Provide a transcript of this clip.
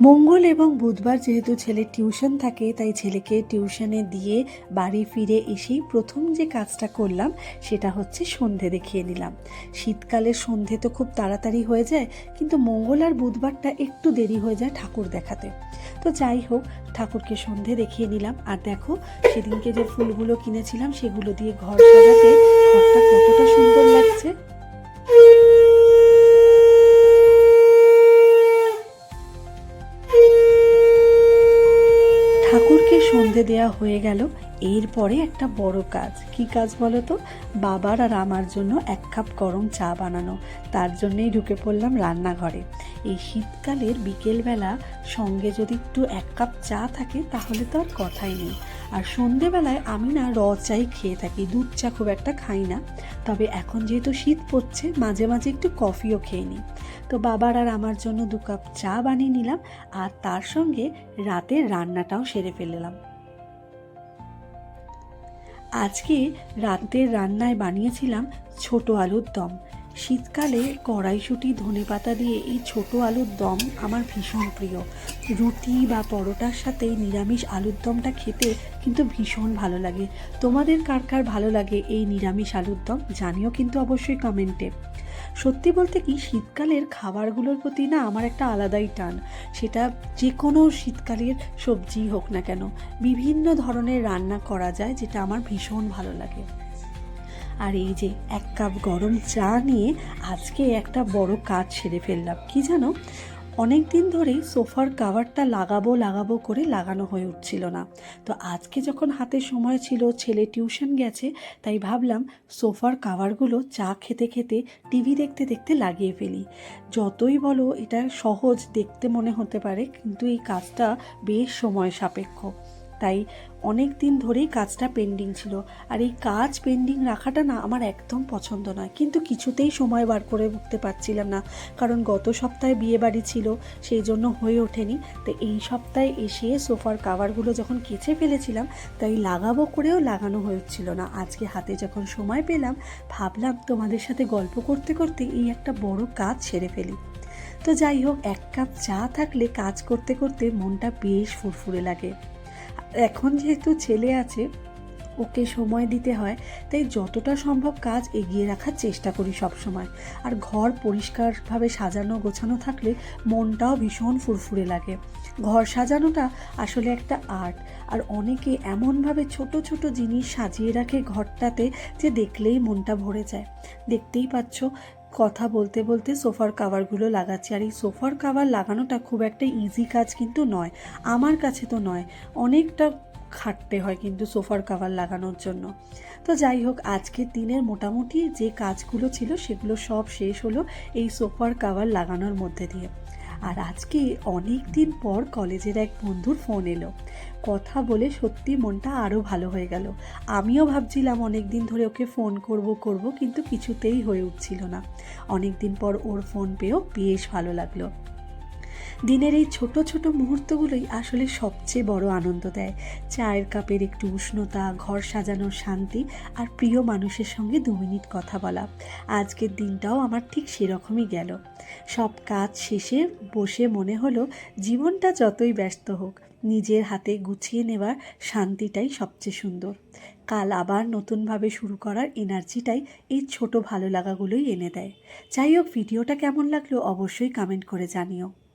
মঙ্গল এবং বুধবার যেহেতু ছেলের টিউশন থাকে, তাই ছেলেকে টিউশনে দিয়ে বাড়ি ফিরে এসেই প্রথম যে কাজটা করলাম, সেটা হচ্ছে সন্ধে দেখিয়ে নিলাম। শীতকালে সন্ধে তো খুব তাড়াতাড়ি হয়ে যায়, কিন্তু মঙ্গল আর বুধবারটা একটু দেরি হয়ে যায় ঠাকুর দেখাতে। তো যাই হোক, ঠাকুরকে সন্ধে দেখিয়ে নিলাম। আর দেখো, সেদিনকে যে ফুলগুলো কিনেছিলাম, সেগুলো দিয়ে ঘর সাজাতে ঘরটা কতটা সুন্দর লাগছে। সন্ধে দেয়া হয়ে গেল। এরপরে একটা বড় কাজ। কি কাজ বলো তো বাবার আর আমার জন্য এক কাপ গরম চা বানানো। তার জন্যই ঢুকে পড়লাম রান্নাঘরে। এই শীতকালের বিকেলবেলা সঙ্গে যদি একটু এক কাপ চা থাকে, তাহলে তো আর কথাই নেই। আর সন্ধেবেলায় আমি না র চাই খেয়ে থাকি, দুধ চা খুব একটা খাই না। তবে এখন যেহেতু শীত পড়ছে, মাঝে মাঝে একটু কফিও খেয়ে নিই। তো বাবার আর আমার জন্য দু কাপ চা বানিয়ে নিলাম, আর তার সঙ্গে রাতের রান্নাটাও সেরে ফেললাম। আজকে রাতের রান্নায় বানিয়েছিলাম ছোট আলুর দম। শীতকালে কড়াইশুটি ধনে পাতা দিয়ে এই ছোট আলুর দম আমার ভীষণ প্রিয়। রুটি বা পরোটার সাথে নিরামিষ আলুর দমটা খেতে কিন্তু ভীষণ ভালো লাগে। তোমাদের কার কার ভালো লাগে এই নিরামিষ আলুর দম জানিও কিন্তু অবশ্যই কমেন্টে। সত্যি বলতে কি, শীতকালের খাবারগুলোর প্রতি না আমার একটা আলাদাই টান। সেটা যে কোনো শীতকালের সবজি হোক না কেন, বিভিন্ন ধরনের রান্না করা যায় যেটা আমার ভীষণ ভালো লাগে। আর এই যে এক কাপ গরম চা নিয়ে আজকে একটা বড় কাজ সেরে ফেললাম। কি জানো? অনেক দিন ধরেই সোফার কাভারটা লাগাবো লাগাবো করে লাগানো হয়ে উঠছিল না। তো আজকে যখন হাতে সময় ছিল, ছেলে টিউশন গেছে, তাই ভাবলাম সোফার কাভারগুলো চা খেতে খেতে টিভি দেখতে দেখতে লাগিয়ে ফেলি। যতই বলো, এটা সহজ, দেখতে মনে হতে পারে, কিন্তু এই কাজটা বেশ সময় সাপেক্ষ। তাই অনেক দিন ধরেই কাজটা পেন্ডিং ছিল। আর এই কাজ পেন্ডিং রাখাটা না আমার একদম পছন্দ নয়। কিন্তু কিছুতেই সময় বার করে উঠতে পারছিলাম না। কারণ গত সপ্তাহে বিয়ে বাড়ি ছিল, সেই জন্য হয়ে ওঠেনি। তো এই সপ্তাহে এসে সোফার কাভারগুলো যখন কেচে ফেলেছিলাম, তাই লাগাবো করেও লাগানো হচ্ছিল না। আজকে হাতে যখন সময় পেলাম, ভাবলাম তোমাদের সাথে গল্প করতে করতে এই একটা বড় কাজ সেরে ফেলি। তো যাই হোক, এক কাপ চা থাকলে কাজ করতে করতে মনটা বেশ ফুরফুরে লাগে। এখন যেহেতু ছেলে আছে, ওকে সময় দিতে হয়, তাই যতটা সম্ভব কাজ এগিয়ে রাখার চেষ্টা করি সব সময় আর ঘর পরিষ্কারভাবে সাজানো গোছানো থাকলে মনটাও ভীষণ ফুরফুরে লাগে। ঘর সাজানোটা আসলে একটা আর্ট, আর অনেকে এমনভাবে ছোট ছোট জিনিস সাজিয়ে রাখে ঘরটাতে যে দেখলেই মনটা ভরে যায়। দেখতেই পাচ্ছ কথা বলতে বলতে সোফার কাভারগুলো লাগাচ্ছি। আর এই সোফার কাভার লাগানোটা খুব একটা ইজি কাজ কিন্তু নয়, আমার কাছে তো নয়, অনেকটা খাটতে হয় কিন্তু সোফার কাভার লাগানোর জন্য। তো যাই হোক, আজকের দিনের মোটামুটি যে কাজগুলো ছিল সেগুলো সব শেষ হলো এই সোফার কাভার লাগানোর মধ্যে দিয়ে। আর আজকে অনেক দিন পর কলেজের এক বন্ধুর ফোন এলো। কথা বলে সত্যি মনটা আরও ভালো হয়ে গেল। আমিও ভাবছিলাম অনেক দিন ধরে ওকে ফোন করব করব, কিন্তু কিছুতেই হয়ে উঠছিল না। অনেক দিন পর ওর ফোন পেয়েও বেশ ভালো লাগল। দিনের এই ছোট ছোট মুহূর্তগুলোই আসলে সবচেয়ে বড় আনন্দ দেয়। চায়ের কাপের একটু উষ্ণতা, ঘর সাজানোর শান্তি আর প্রিয় মানুষের সঙ্গে দু মিনিট কথা বলা। আজকের দিনটাও আমার ঠিক সেরকমই গেল। সব কাজ শেষে বসে মনে হলো জীবনটা যতই ব্যস্ত হোক, নিজের হাতে গুছিয়ে নেওয়ার শান্তিটাই সবচেয়ে সুন্দর। কাল আবার নতুনভাবে শুরু করার এনার্জিটাই এই ছোট ভালো লাগাগুলোই এনে দেয়। যাই হোক, ভিডিওটা কেমন লাগল অবশ্যই কমেন্ট করে জানিও।